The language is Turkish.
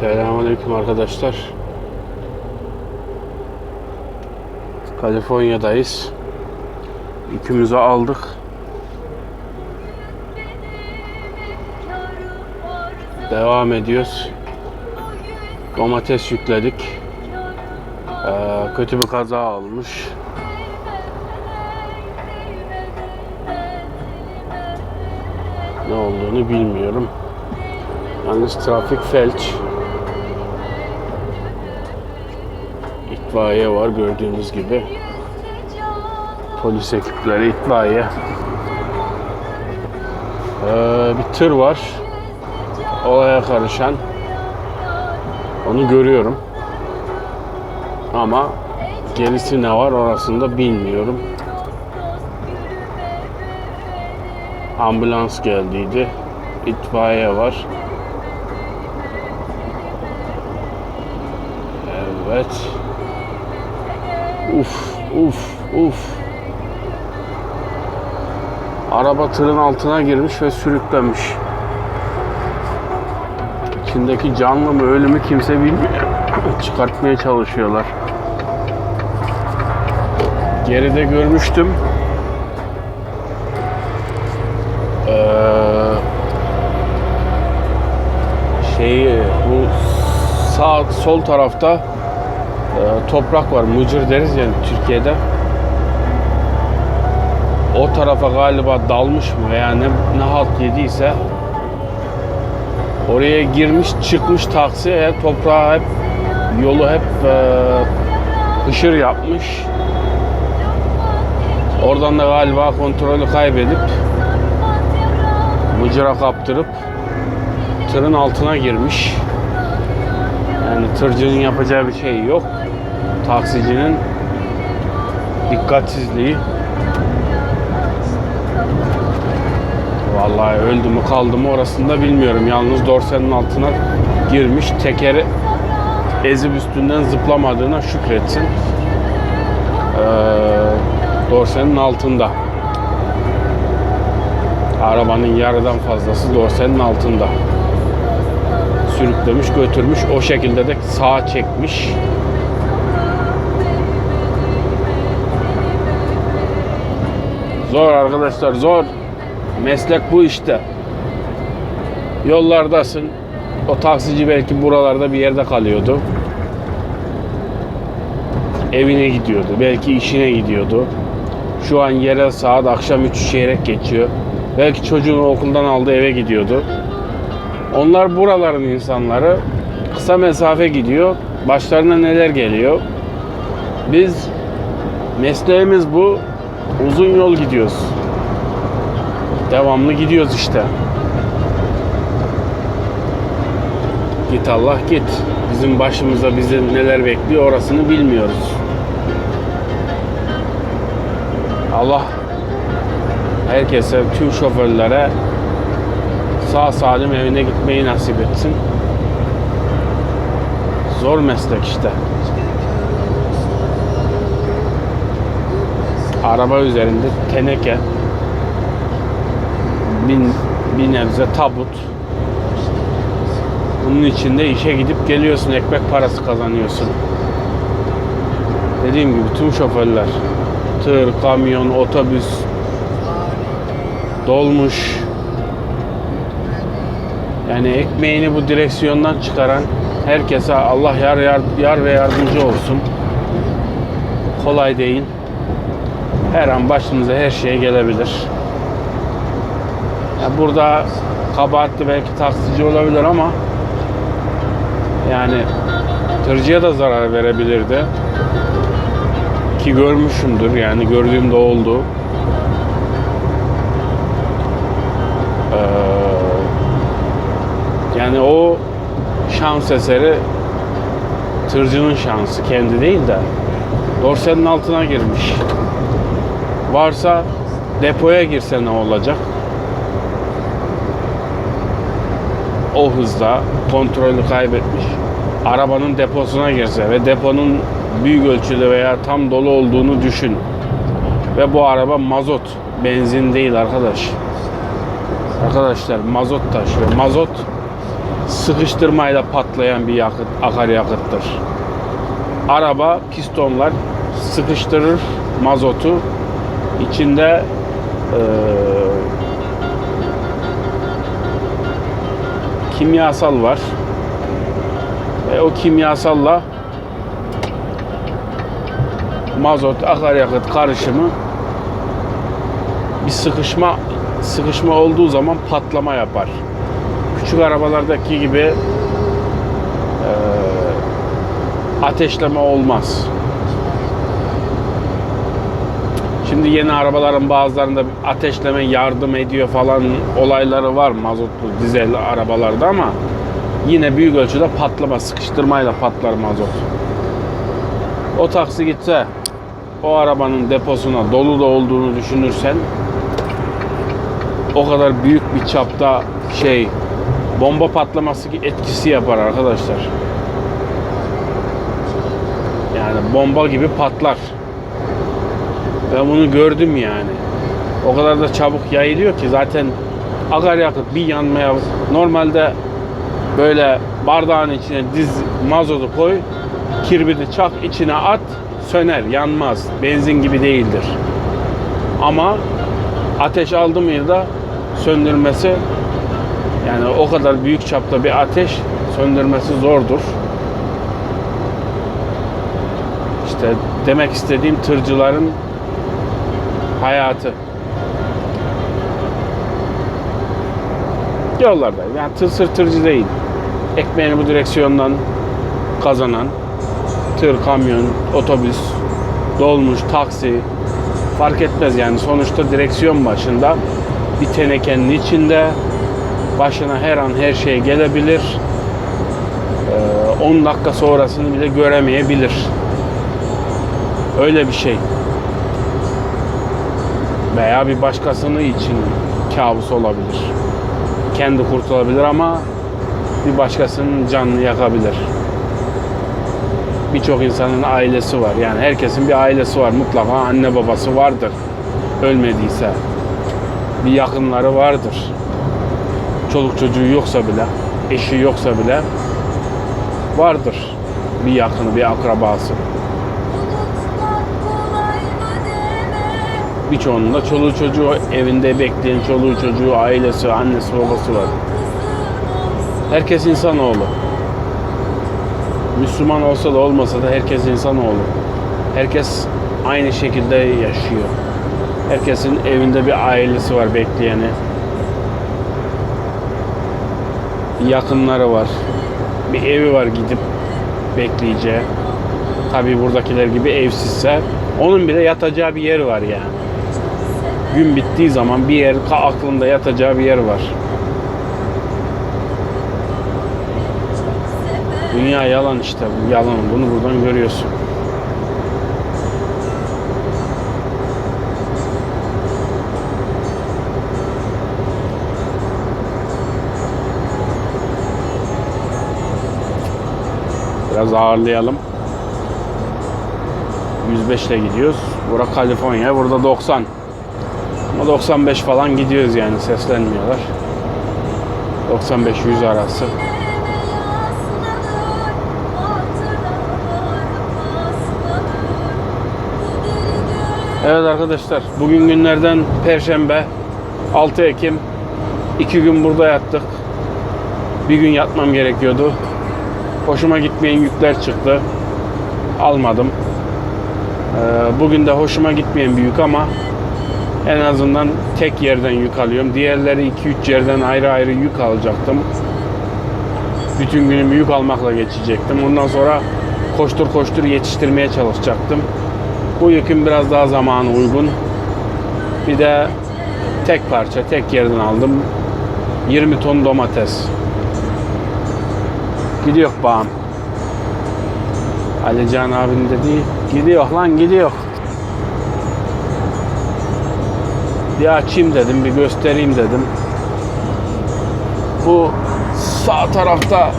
Selamünaleyküm arkadaşlar. Kaliforniya'dayız. Yükümüzü aldık. Devam ediyoruz. Domates yükledik. Ee, kötü bir kaza olmuş. Ne olduğunu bilmiyorum. Yalnız trafik felç. İtfaiye var gördüğünüz gibi. Polis ekipleri, itfaiye. Ee, bir tır var. Olaya karışan. Onu görüyorum. Ama gerisi ne var orasını da bilmiyorum. Ambulans geldiydi. İtfaiye var. Evet. Uf, uf, uf. Araba tırın altına girmiş ve sürüklenmiş. İçindeki canlı mı ölü mü kimse bilmiyor. Çıkartmaya çalışıyorlar. Geride görmüştüm. Ee, şeyi bu sağ sol tarafta e, toprak var. Mıcır deriz yani Türkiye'de. O tarafa galiba dalmış mı veya ne, ne halt yediyse oraya girmiş çıkmış taksi eğer toprağı hep yolu hep e, hışır yapmış. Oradan da galiba kontrolü kaybedip mıcıra kaptırıp tırın altına girmiş. Yani tırcının yapacağı bir şey yok. Taksicinin dikkatsizliği. Vallahi öldü mü kaldı mı orasını da bilmiyorum. Yalnız dorsenin altına girmiş. Tekeri ezip üstünden zıplamadığına şükretsin. Ee, dorsenin altında. Arabanın yarıdan fazlası dorsenin altında. Sürüklemiş götürmüş. O şekilde de sağa çekmiş. Zor arkadaşlar zor. Meslek bu işte. Yollardasın. O taksici belki buralarda bir yerde kalıyordu. Evine gidiyordu. Belki işine gidiyordu. Şu an yerel saat akşam 3 çeyrek geçiyor. Belki çocuğunu okuldan aldı eve gidiyordu. Onlar buraların insanları. Kısa mesafe gidiyor. Başlarına neler geliyor. Biz mesleğimiz bu. Uzun yol gidiyoruz. Devamlı gidiyoruz işte. Git Allah git. Bizim başımıza bizi neler bekliyor orasını bilmiyoruz. Allah herkese, tüm şoförlere sağ salim evine gitmeyi nasip etsin. Zor meslek işte. Araba üzerinde teneke, bin, bir nebze tabut. Bunun içinde işe gidip geliyorsun, ekmek parası kazanıyorsun. Dediğim gibi tüm şoförler, tır, kamyon, otobüs, dolmuş, yani ekmeğini bu direksiyondan çıkaran herkese Allah yar, yar, yar ve yardımcı olsun. Kolay değil. Her an başınıza her şey gelebilir. Ya burada kabahatli belki taksici olabilir ama yani tırcıya da zarar verebilirdi. Ki görmüşümdür yani gördüğümde oldu. Ee, yani o şans eseri tırcının şansı kendi değil de dorsenin altına girmiş. Varsa depoya girse ne olacak? O hızda kontrolü kaybetmiş. Arabanın deposuna girse ve deponun büyük ölçüde veya tam dolu olduğunu düşün. Ve bu araba mazot, benzin değil arkadaş. Arkadaşlar mazot taşıyor. Mazot sıkıştırmayla patlayan bir yakıt, akaryakıttır. Araba pistonlar sıkıştırır mazotu. İçinde eee, kimyasal var. Ve o kimyasalla mazot, akaryakıt karışımı bir sıkışma sıkışma olduğu zaman patlama yapar. Küçük arabalardaki gibi eee, ateşleme olmaz. Şimdi yeni arabaların bazılarında ateşleme yardım ediyor falan olayları var mazotlu dizel arabalarda ama yine büyük ölçüde patlama, sıkıştırmayla patlar mazot. O taksi gitse o arabanın deposuna dolu da olduğunu düşünürsen o kadar büyük bir çapta şey bomba patlaması etkisi yapar arkadaşlar. Yani bomba gibi patlar. Ben bunu gördüm yani. O kadar da çabuk yayılıyor ki zaten akaryakıt bir yanmaya normalde böyle bardağın içine diz mazotu koy kirbiti çak içine at söner yanmaz. Benzin gibi değildir. Ama ateş aldı mıydı da söndürmesi yani o kadar büyük çapta bir ateş söndürmesi zordur. İşte demek istediğim tırcıların hayatı yollarda yani tır sır tırcı değil ekmeğini bu direksiyondan kazanan tır, kamyon, otobüs, dolmuş, taksi fark etmez yani sonuçta direksiyon başında bir tenekenin içinde başına her an her şey gelebilir. Ee, 10 dakika sonrasını bile göremeyebilir. Öyle bir şey. Veya bir başkasını için kabus olabilir. Kendi kurtulabilir ama bir başkasının canını yakabilir. Birçok insanın ailesi var. Yani herkesin bir ailesi var. Mutlaka anne babası vardır. Ölmediyse. Bir yakınları vardır. Çoluk çocuğu yoksa bile, eşi yoksa bile vardır. Bir yakını, bir akrabası. Birçoğunun da çoluğu çocuğu evinde bekleyen çoluğu çocuğu, ailesi, annesi, babası var. Herkes insanoğlu. Müslüman olsa da olmasa da herkes insanoğlu. Herkes aynı şekilde yaşıyor. Herkesin evinde bir ailesi var bekleyeni. Yakınları var. Bir evi var gidip bekleyeceği. Tabii buradakiler gibi evsizse onun bile yatacağı bir yer var yani. Gün bittiği zaman bir yer aklında yatacağı bir yer var. Dünya yalan işte bu yalan. Bunu buradan görüyorsun. Biraz ağırlayalım. 105 ile gidiyoruz. Bura Kaliforniya, burada 90. Ama 95 falan gidiyoruz yani seslenmiyorlar. 95-100 arası. Evet arkadaşlar bugün günlerden Perşembe 6 Ekim 2 gün burada yattık. Bir gün yatmam gerekiyordu. Hoşuma gitmeyen yükler çıktı. Almadım. Ee, Bugün de hoşuma gitmeyen bir yük ama en azından tek yerden yük alıyorum. Diğerleri 2-3 yerden ayrı ayrı yük alacaktım. Bütün günümü yük almakla geçecektim. Ondan sonra koştur koştur yetiştirmeye çalışacaktım. Bu yükün biraz daha zamanı uygun. Bir de tek parça, tek yerden aldım. 20 ton domates. Gidiyor bağım. Alican abinin dediği gidiyor lan gidiyor. Bir açayım dedim, bir göstereyim dedim. Bu sağ tarafta